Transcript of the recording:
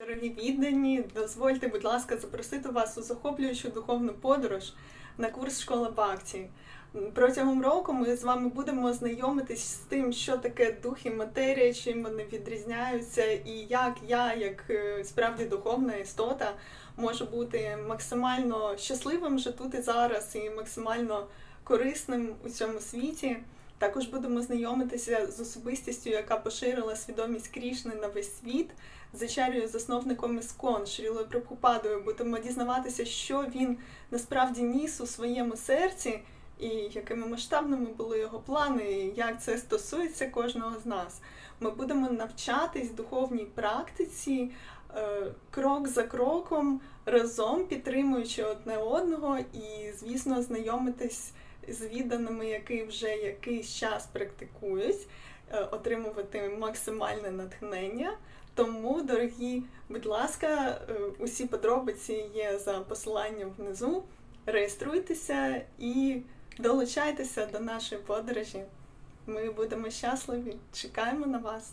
Дорогі віддані, дозвольте, будь ласка, запросити вас у захоплюючу духовну подорож на курс Школа Бхакті. Протягом року ми з вами будемо знайомитись з тим, що таке дух і матерія, чим вони відрізняються, і як я, як е, справді духовна істота, можу бути максимально щасливим вже тут і зараз, і максимально корисним у цьому світі. Також будемо знайомитися з особистістю, яка поширила свідомість Крішни на весь світ, з Ачар'єю, засновником Іскон, Шрілою Прабхупадою. Будемо дізнаватися, що він насправді ніс у своєму серці, і якими масштабними були його плани, і як це стосується кожного з нас. Ми будемо навчатись духовній практиці е, крок за кроком, разом підтримуючи одне одного, і, звісно, знайомитись з відданими, які вже якийсь час практикують, е, отримувати максимальне натхнення. Тому, дорогі, будь ласка, е, усі подробиці є за посиланням внизу. Реєструйтеся і долучайтеся до нашої подорожі. Ми будемо щасливі. Чекаємо на вас.